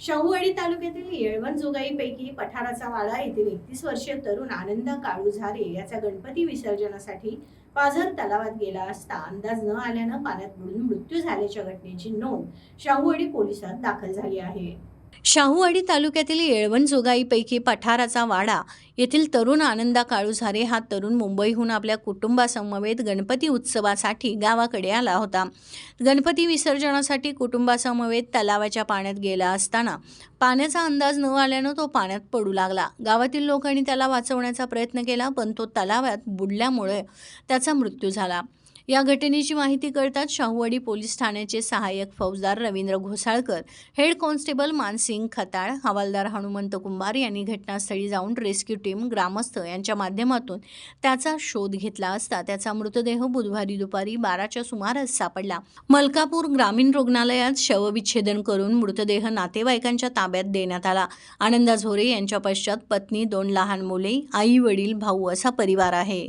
शाहूवाडी तालुक्यातील येळवण जोगाईपैकी पठाराचा वाडा येथील एकतीस वर्षीय तरुण आनंद काळू झारे याचा गणपती विसर्जनासाठी पाझर तलावात गेला असता अंदाज न आल्यानं पाण्यात बुडून मृत्यू झाल्याच्या घटनेची नोंद शाहूवाडी पोलिसात दाखल झाली आहे. शाहूवाडी तालुक्यातील येळवण जोगाईपैकी पठाराचा वाडा येथील तरुण आनंदा काळूझारे हा तरुण मुंबईहून आपल्या कुटुंबासमवेत गणपती उत्सवासाठी गावाकडे आला होता. गणपती विसर्जनासाठी कुटुंबासमवेत तलावाच्या पाण्यात गेला असताना पाण्याचा अंदाज न आल्यानं तो पाण्यात पडू लागला. गावातील लोकांनी त्याला वाचवण्याचा प्रयत्न केला पण तो तलावात बुडल्यामुळे त्याचा मृत्यू झाला. या घटनेची माहिती कळताच शाहूवाडी पोलीस ठाण्याचे सहाय्यक फौजदार रवींद्र घोसाळकर हेड कॉन्स्टेबल मानसिंग खताळ हवालदार हनुमंत कुंभार यांनी घटनास्थळी जाऊन रेस्क्यू टीम ग्रामस्थ यांच्या माध्यमातून त्याचा शोध घेतला असता त्याचा मृतदेह बुधवारी दुपारी बाराच्या सुमारास सापडला. मलकापूर ग्रामीण रुग्णालयात शवविच्छेदन करून मृतदेह नातेवाईकांच्या ताब्यात देण्यात आला. आनंदा झोरे यांच्या पश्चात पत्नी दोन लहान मुले आई वडील भाऊ असा परिवार आहे.